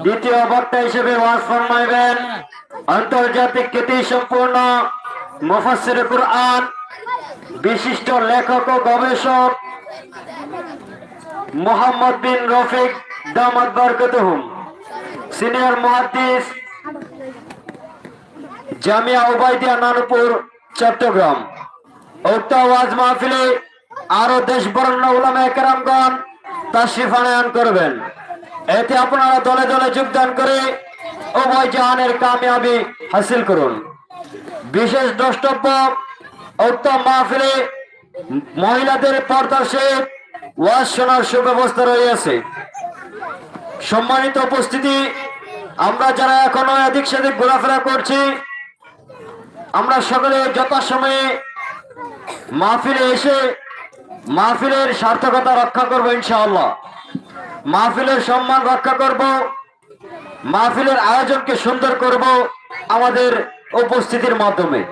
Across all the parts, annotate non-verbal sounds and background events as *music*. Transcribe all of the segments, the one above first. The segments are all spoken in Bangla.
দ্বিতীয় বক্তা হিসেবে ওয়াজ ফরমাইবেন আন্তর্জাতিক খ্যাতি সম্পূর্ণ মুফাসসির কুরআন, বিশিষ্ট লেখক ও গবেষক মোহাম্মদ বিন রফিক দামাত বরকতুহুম। সিনিয়র মুহাদ্দিস জামিয়া উবাইদিয়া নানুপুর, চট্টগ্রাম। উক্ত ওয়াজ মাহফিলে আরও দেশ বরণ্য উলামা একরামগণ তাশরিফ আনয়ন করবেন। এতে আপনারা দলে দলে যোগদান করে উভয় জাহানের কামিয়াবি হাসিল করুন। বিশেষ দ্রষ্টব্য উক্ত মাহফিলে মহিলাদের পর্দা শেখ ওয়াজ শোনার সুব্যবস্থা রয়েছে। সম্মানিত উপস্থিতি, আমরা যারা এখনও এদিক সেদিক ঘোরাফেরা করছি, আমরা সকলে যথাসময়ে মাহফিলে এসে মাহফিলের সার্থকতা রক্ষা করব ইনশাআল্লাহ। মাহফিলের সম্মান রক্ষা করব। মাহফিলের আয়োজনকে সুন্দর করব আমাদের উপস্থিতির মাধ্যমে।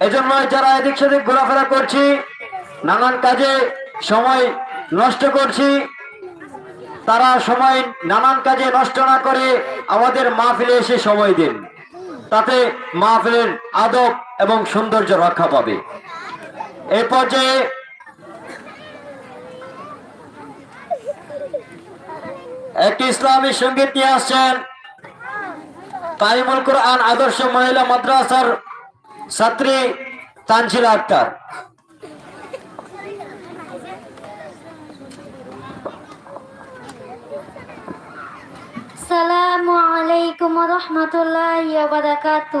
এজন্য যারা এদিক সেদিক ঘোরাফেরা করছি, নানান কাজে সময় নষ্ট করছি, তারা সময় নানান কাজে নষ্ট না করে আমাদের মাহফিলে এসে সময় দিন। তাতে মাহফিলের আদব এবং সৌন্দর্য রক্ষা পাবে। এ পর্যায়ে একটি ইসলামী সংগীত নিয়ে আসছেন তাইমুল কোরআন আদর্শ মহিলা মাদ্রাসার ছাত্রী তানজিলা আক্তার। সালামু আলাইকুম রহমতুল্লাহ বারাকাতু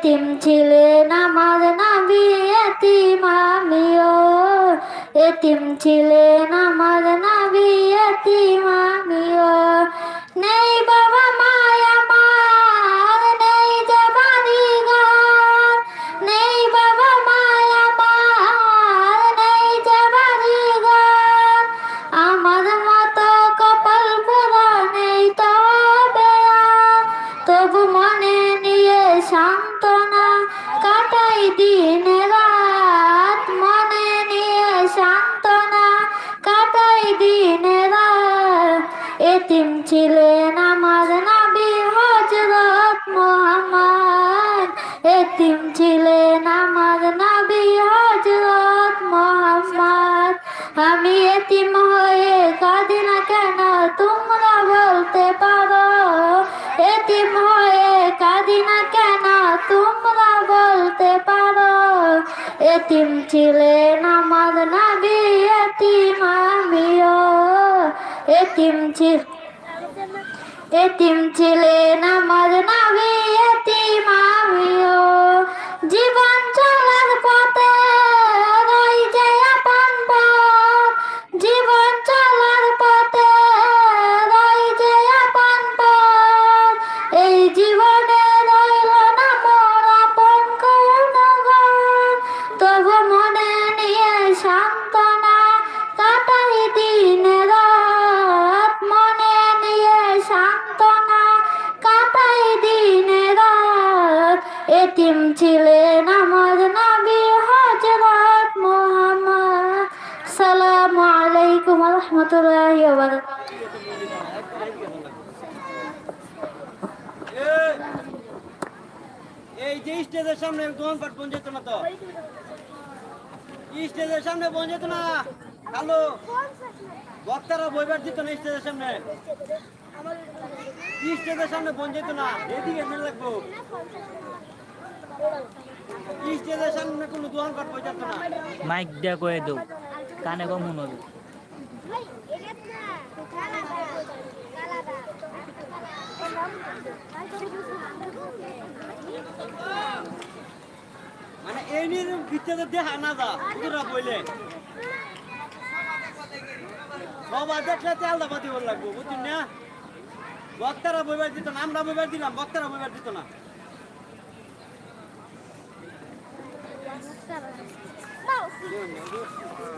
এতিম ছিলেন আমার নাবি এতিম আমিও। এতিম ছিলেন ছিলেন আমার নবী হজরত মোহাম্মদ। এতিম ছিলেন আমার নবী হজরত মোহাম্মদ। আমি এতিম হয়ে কাঁদি না কেন, তোমরা বলতে পারো? এতিম হয়ে কাঁদি না কেন, তোমরা বলতে পারো? এতিম ছিলেন আমার নবী, এতিম আমিও। এতিম ছিল এতিম ছিলেন আমার নাবি এতিম আমিও। জীবন চলার পথে স্টেজের সামনে দোকান পাট না তো? স্টেজের সামনে বন যেত না? হ্যালো বক্তারা বইবার দিত না স্টেজের সামনে? স্টেজের সামনে বন যেত না? এদিকে মেলে লাগবো। স্টেজের সামনে কোনো দোকান পাট বই যেত না? মাইক দিয়া কয়ে দেও কানে কম শুনবি মানে এই নিয়ে ভিতরে দেখা না যা পুরা বইলে। বাবা দেখলে তো আলাদা পাতি বল লাগবো বুঝছেন না? বক্তারা বইবার দিত না আমরা বইবার দিলাম বক্তারা বইবার দিত না। এই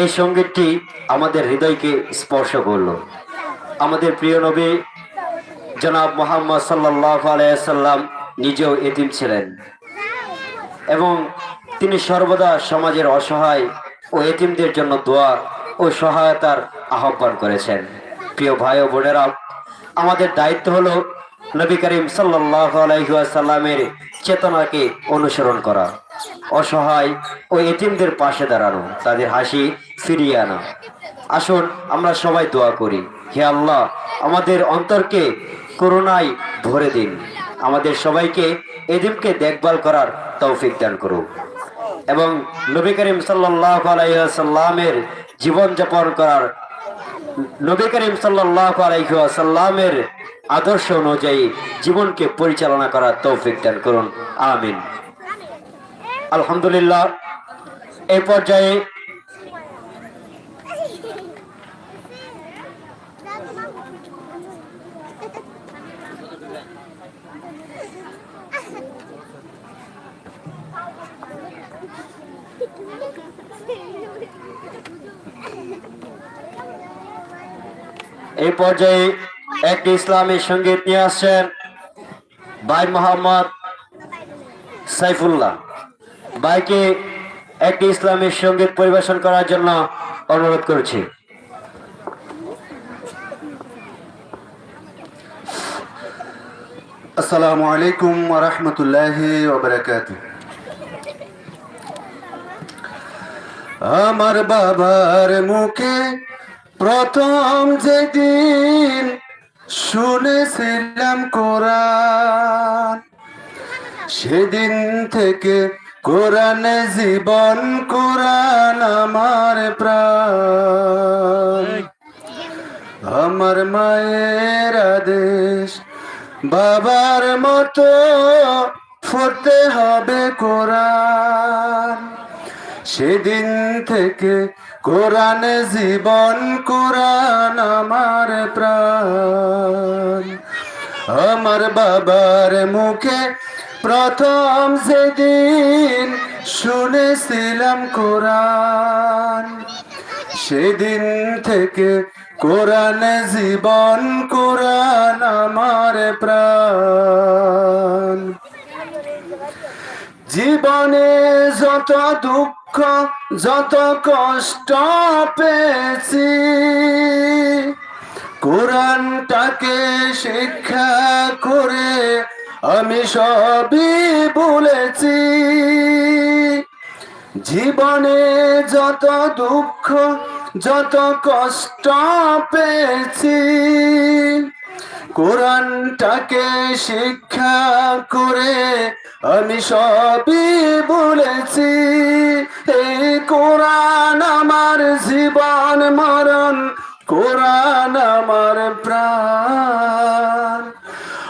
এই সঙ্গীতটি আমাদের হৃদয়কে স্পর্শ করল। আমাদের প্রিয় নবী জনাব মোহাম্মদ সাল্লাহ আলাইসাল্লাম নিজেও এতিম ছিলেন এবং তিনি সর্বদা সমাজের অসহায় ও এতিমদের জন্য দোয়া ও সহায়তার আহ্বান করেছেন। প্রিয় ভাই ও বোনেরা, আমাদের দায়িত্ব হলো নবী করিম সাল্লাহ আলাইসাল্লামের চেতনাকে অনুসরণ করা। অসহায় ও এতিমদের পাশে দাঁড়ানো, তাদের হাসি ফিরিয়ে আনা। আসুন, আমরা সবাই দোয়া করি, হে আল্লাহ, আমাদের অন্তরকে করুণায় ভরে দিন। আমাদের সবাইকে এদিমকে দেখভাল করার তৌফিক দান করুক। এবং নবী করিম সাল্লাহ আলাইসাল্লামের জীবনযাপন করার, নবী করিম সাল্লাহ আলাইসাল্লামের আদর্শ অনুযায়ী জীবনকে পরিচালনা করার তৌফিক দান করুন। আমিন। আলহামদুলিল্লাহ এই পর্যায়ে এই পর্যায়ে একটি ইসলামী সংগীত নিয়ে আসছেন ভাই মোহাম্মদ সাইফুল্লাহ। ভাইকে একটি ইসলামী সংগীত পরিবেশন করার জন্য অনুরোধ করছি। আসসালামু আলাইকুম ওরহমতুল্লাহ ওবরাকাত আমার বাবার মুখে প্রথম যেদিন শুনেছিলাম কোরআন, সেদিন থেকে কোরআনে জীবন, কোরআন আমার প্রাণ। আমার মায়ের আদেশ, বাবার মতো পড়তে হবে কোরআন। সেদিন থেকে কোরআনে জীবন, কোরআন আমার প্রাণ। আমার বাবার মুখে প্রথম সেদিন শুনেছিলাম কোরআন, সেদিন থেকে কোরআনে জীবন, কোরআন আমার প্রাণ। জীবনে যত দুঃখ, যত কষ্ট পেয়েছি, কোরআনটাকে শিক্ষা করে আমি সবই বলেছি জীবনে যত দুঃখ, যত কষ্ট পেয়েছি। কোরআনটাকে শিক্ষা করে আমি সবই বলেছি এই কোরআন আমার জীবন মরণ, কোরআন আমার প্রাণ।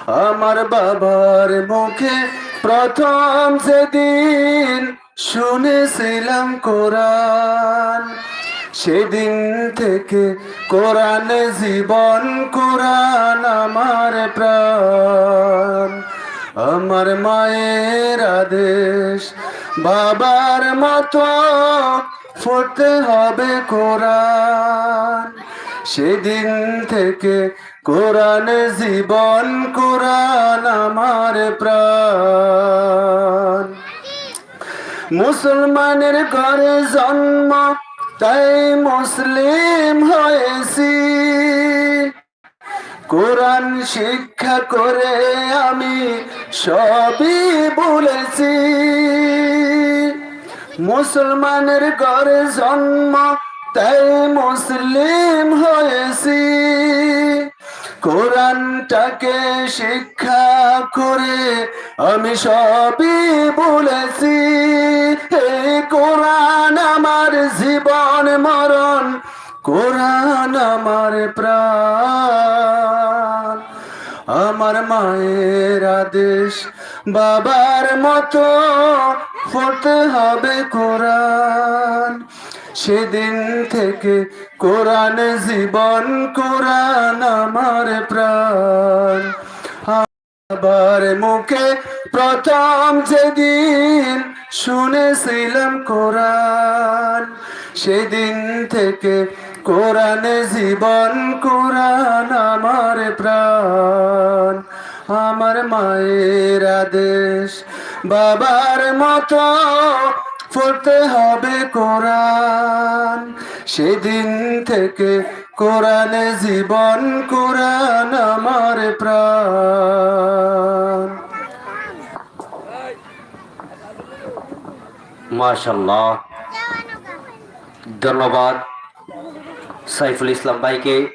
আমার বাবার মুখে প্রথম সেদিন শুনেছিলাম কোরআন, সেদিন থেকে কোরআন জীবন, কোরআন আমার প্রাণ। আমার মায়ের আদেশ, বাবার মতো ফুটতে হবে কোরআন। সেদিন থেকে কোরআন জীবন, কোরআন আমার প্রাণ। মুসলমানের ঘরে জন্ম, তাই মুসলিম হয়েছি। কোরআন শিক্ষা করে আমি সবই বলেছি মুসলমানের ঘরে জন্ম, তাই মুসলিম হয়েছি। কোরআনটাকে শিক্ষা করে আমি সবই বলেছি। এই কোরআন, আমার জীবন মরণ। কোরআন আমার প্রাণ। আমার মায়ের আদেশ, বাবার মতো পড়তে হবে কোরআন। সেদিন থেকে কোরআন জীবন, কোরআন আমার প্রাণ। বাবার মুখে প্রথম যেদিন শুনেছিলাম কোরআন, সেদিন থেকে কোরআনে জীবন, কোরআন আমার প্রাণ। আমার মায়ের আদেশ, বাবার মতো পড়তে হবে কোরআন। সেদিন থেকে কোরআনে জীবন, কোরআন আমার প্রাণ। মাশাল্লাহ ধন্যবাদ। সাইফুল ইসলাম ভাইকে।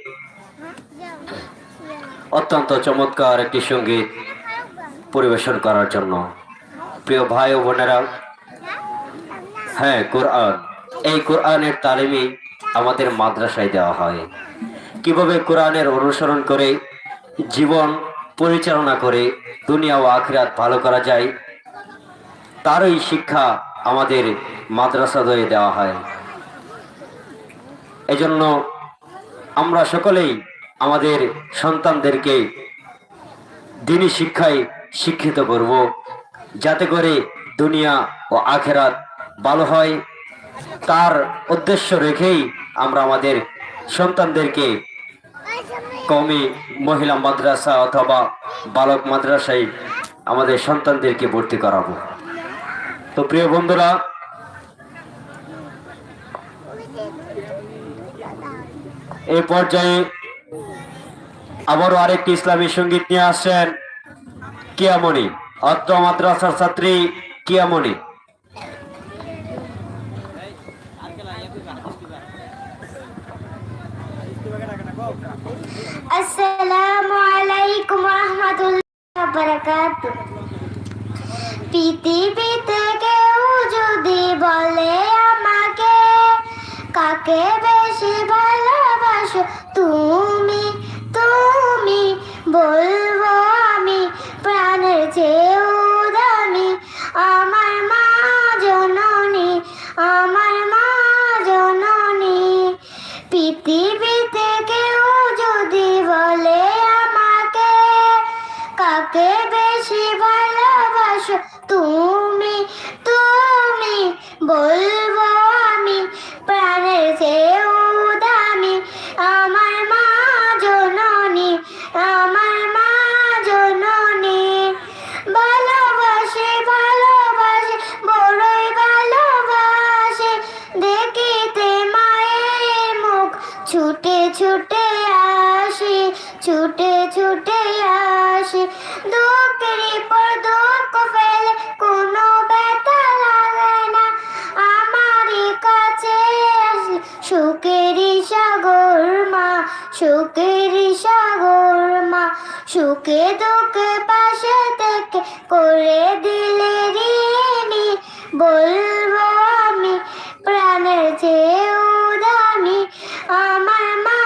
অত্যন্ত চমৎকার একটি সংগীত পরিবেশন করার জন্য। প্রিয় ভাই ও বোনেরা হ্যাঁ কোরআন। এই কোরআনের তালিমই আমাদের মাদ্রাসায় দেওয়া হয়। কীভাবে কোরআনের অনুসরণ করে, জীবন পরিচালনা করে, দুনিয়া ও আখিরাত ভালো করা যায়, তারই শিক্ষা আমাদের মাদ্রাসা মাদ্রাসাদয়ে দেওয়া হয়। এজন্য আমরা সকলেই আমাদের সন্তানদেরকে দিনী শিক্ষায় শিক্ষিত করব, যাতে করে দুনিয়া ও আখেরাত ভালো হয়, তার উদ্দেশ্য রেখেই আমরা আমাদের সন্তানদেরকে কমে মহিলা মাদ্রাসা অথবা বালক মাদ্রাসায় আমাদের সন্তানদেরকে ভর্তি করাবো। তো প্রিয় বন্ধুরা এই পর্যায়ে আবারও আরেকটি ইসলামী সংগীত নিয়ে আসছেন কিয়ামণি, অত্র মাদ্রাসার ছাত্রী কিয়ামণি। আসসালামু আলাইকুম রহমতুল্লাহ বরকাত পৃথিবীতে কেউ যদি বলে আমাকে, কাকে বেশি ভালোবাসো? তুমি তুমি, বলব আমি প্রাণের চেয়েও মা সুখেরই সাগর মা, সুখে দুঃখে পাশে থেকে করে দিলে বলব আমি, প্রাণের চেয়েও দামি, আমার মা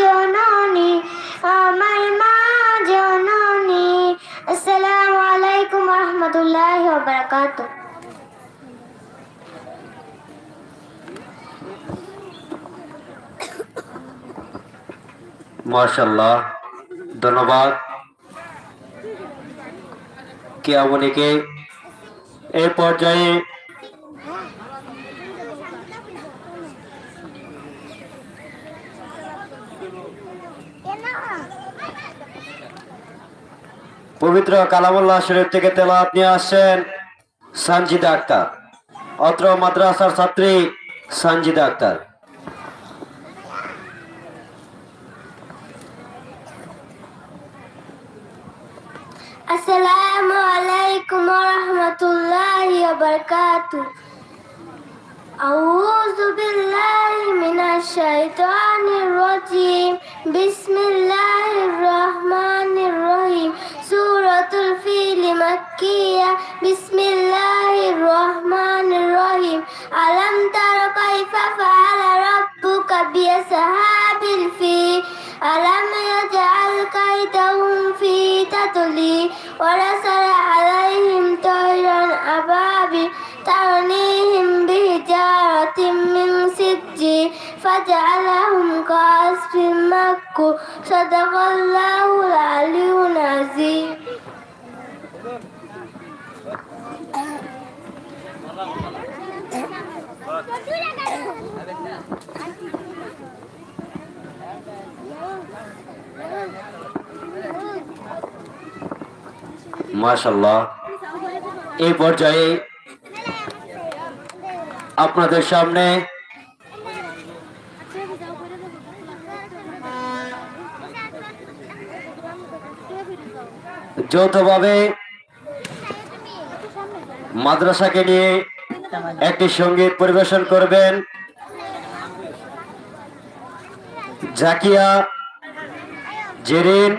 জননী, আমার মা জননী। আসসালামু আলাইকুম রহমতুল্লাহ বারাকাতুহ। মার্শাল্লাহ ধন্যবাদ। কিয়ামণিকে এই পর্যায়ে পবিত্র কালামুল্লাহ শরীফ থেকে তেলাওয়াত নিয়ে আসছেন সঞ্জিদা আক্তার। অত্র মাদ্রাসার ছাত্রী সঞ্জিদা আক্তার। السلام عليكم ورحمة الله وبركاته. أعوذ بالله من الشيطان الرجيم. بسم الله الرحمن الرحيم. سورة الفيل مكية. بسم الله الرحمن الرحيم. ألم تر كيف فعل ربك بأصحاب الفيل؟ ألم يجعل كيدهم في تضليل ورسل عليهم طيرا أبابيل ترميهم بحجارة من سجيل فجعلهم كعصف مأكول صدق الله العلي العظيم মাশাল্লাহ এই পর্যায়ে আপনাদের সামনে যৌথভাবে মাদ্রাসাকে নিয়ে একটি সংগীত পরিবেশন করবেন জাকিয়া জেরিন,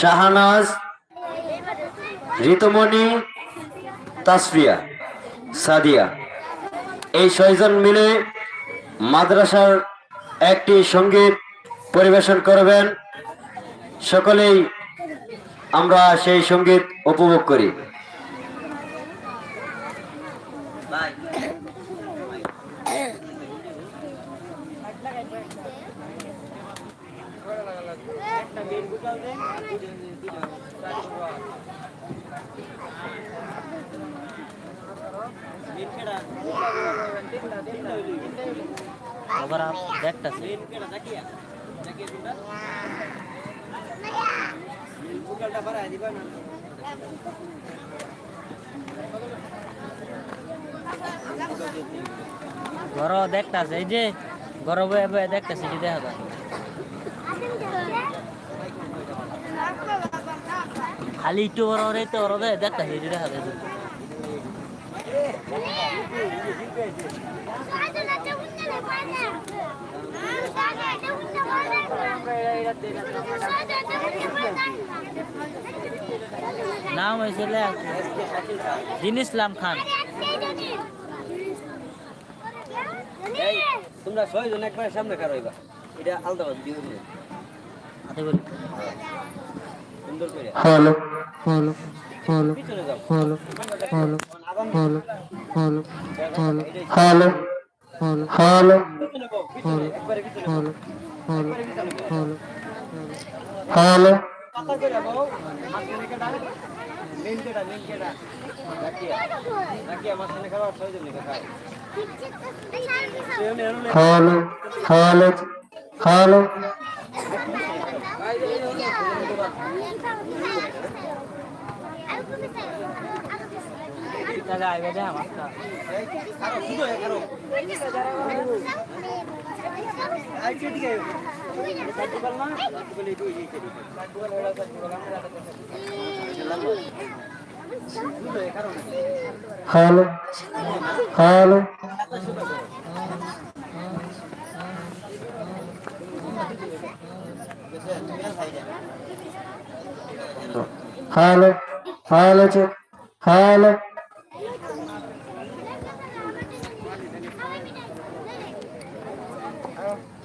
শাহানাজ, ঋতুমণি, তাসফিয়া, সাদিয়া। এই ছয়জন মিলে মাদ্রাসার একটি সংগীত পরিবেশন করবেন। সকলেই আমরা সেই সংগীত উপভোগ করি। ওরা দেখতাছে। ঘর দেখতাছে এই যে ঘর দেখতাছে দেখা যায়? খালি একটু বড় ওরা দেখতাছে এই যে দেখা যায় নাম হয়েছিল দিন ইসলাম খান। তোমরা ছয়জন একবারে সামনে কার হইবা। এটা আলাদা দিয়ে দিবে হ্যালো। হ্যালো হ্যালো পিছনে যাও হ্যালো হ্যালো আগাম hello hello hello hello hello hello পিছনে বউ পিছনে একবারে পিছনে হ্যালো হ্যালো পিছনে বউ। হ্যালো হ্যালো পাতা করে বউ মাঝখানে কেডা মেন কেডা মেন কেডা রাখিয়া রাখিয়া মাঝখানে খাবার ছয়জন লিখে খায় সেজন্য এরলে হ্যালো হ্যালো হ্যালো দাদা আইবে দেখা মাস্টার আরও শুধু এখানে আই কে দিকে সার্টিফিকেট না সার্টিফিকেট এই দুই এই সার্টিফিকেট ওরা সার্টিফিকেট আমরা hello hello. Hello hello hello.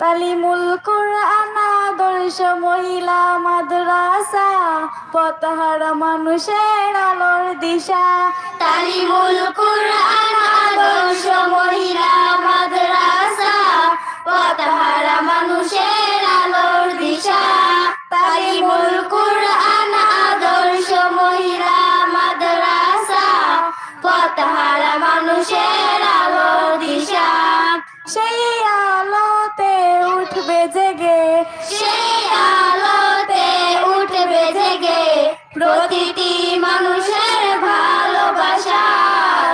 তালিমুল কোরআন, আদর্শ মহিলা মাদ্রাসা, পথহারা মানুষের আলোর দিশা। তালিমুল কোরআন, আদর্শ মহিলা মাদ্রাসা, পথহারা মানুষের আলোর দিশা। তালিমুল কোরআন, আদর্শ মহিলা মাদ্রাসা, পথহারা মানুষের সেই আলোতে উঠবে জেগে। সেই আলোতে উঠবে জেগে। প্রতিটি মানুষের ভালোবাসা,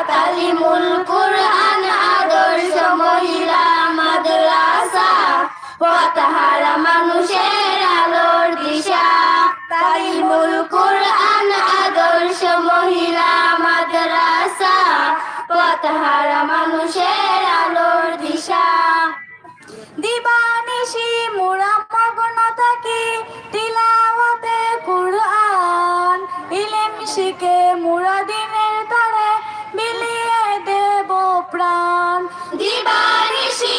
তালিমুল কুরআন, আদর্শ মহিলা, মাদ্রাসা, পথহারা মানুষের আলোর দিশা, তালিমুল কুরআন, আদর্শ মহিলা, মাদ্রাসা, পথহারা মানুষের আলোর থাকি তিলাওয়াতে কুরআন ইলম শিখে মুরা দিনের তারে বিলিয়ে দেব প্রাণ। দিবানিশি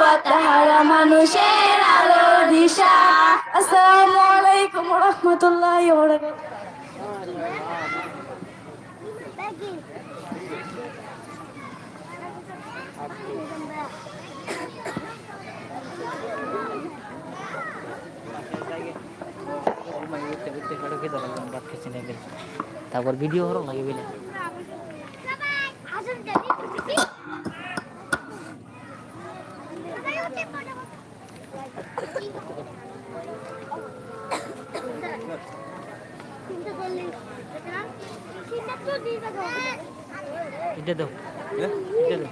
পথহারা মানুষের আলোর দিশা। আসসালামু আলাইকুম রহমতুল্লাহ তারপর ভিডিও হরো লাগে বলে *coughs* এটা দাও এটা দাও